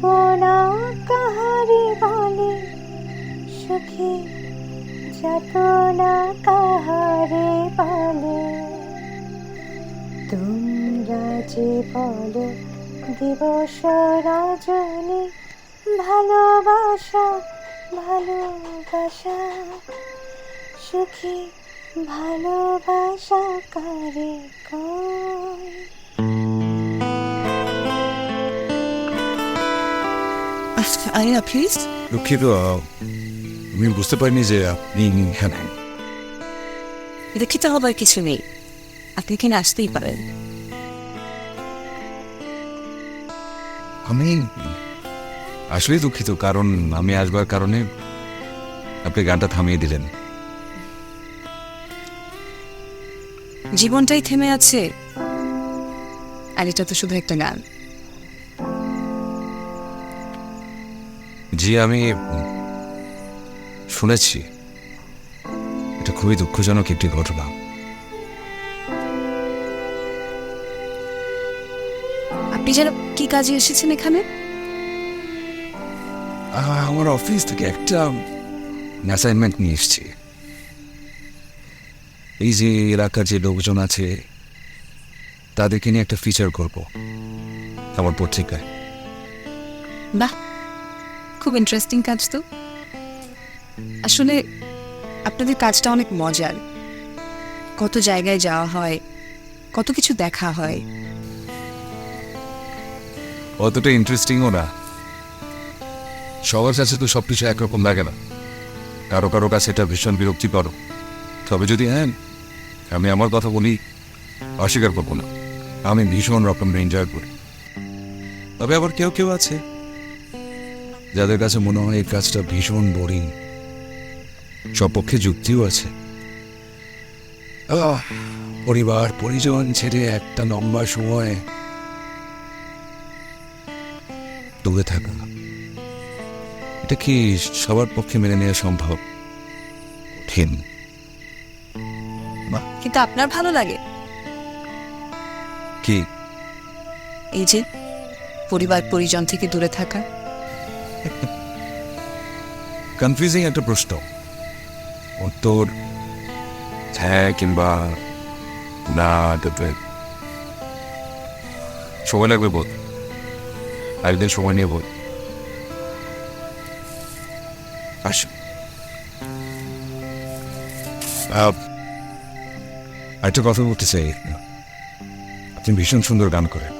যাব কাহারে বলে সুখী যত না কাহারে বলে তোমরা যে বলো দিবস রজনী ভালোবাসা ভালোবাসা সুখী ভালোবাসা কারে কয় আরিনা প্লিজ দুঃখিত আমি বুঝতে পারিনি যে আপনি এখানে। দুঃখিত হবার কিছু নেই। আপনি এখানে আসতেই পারেন। আমি আসলেই দুঃখিত কারণ আমি আসবার কারণে আপনি গানটা থামিয়ে দিলেন। জীবনটাই থেমে আছে। আর এটা তো শুধু একটা গান। জি আমি শুনেছি। এটা খুবই দুঃখজনক একটি ঘটনা। আপনি যেন কি কাজে এসেছেন এখানে? আমার অফিস থেকে একটা অ্যাসাইনমেন্ট নিয়ে এসেছি। এই যে এলাকার যে লোকজন আছে তাদেরকে নিয়ে একটা ফিচার করব আমার পত্রিকায়। বাহ! খুব ইন্টারেস্টিং কাজ তো। আসলে আপনাদের কাজটা অনেক মজার। কত জায়গায় যাওয়া হয়, কত কিছু দেখা হয়। অতটা ইন্টারেস্টিংও না। সবার কাছে তো সব কিছু একরকম লাগে না। কারও কারও কাছে এটা ভীষণ বিরক্তিকর। তবে যদি হ্যাঁ আমি আমার কথা বলি, অস্বীকার করব না। আমি ভীষণ রকম এনজয় করি। তবে আবার কেউ কেউ আছে। যাদের কাছে মনে হয় এই কাজটা ভীষণ বোরিং সপক্ষে যুক্তিও আছে। পরিবার পরিজন ছেড়ে একটা লম্বা সময় দূরে থাকা। এটা কি সবার পক্ষে মেনে নেওয়া সম্ভব? কঠিন। কিন্তু আপনার ভালো লাগে। কি? এই যে পরিবার পরিজন থেকে দূরে থাকা। কনফিউজিং একটা প্রশ্ন। উত্তর হ্যাঁ কিংবা না সময় লাগবে বোধ একদিন সময় নিয়ে বোধ আহ, আরেকটা কথা বলতে চাই। আপনি ভীষণ সুন্দর গান করেন।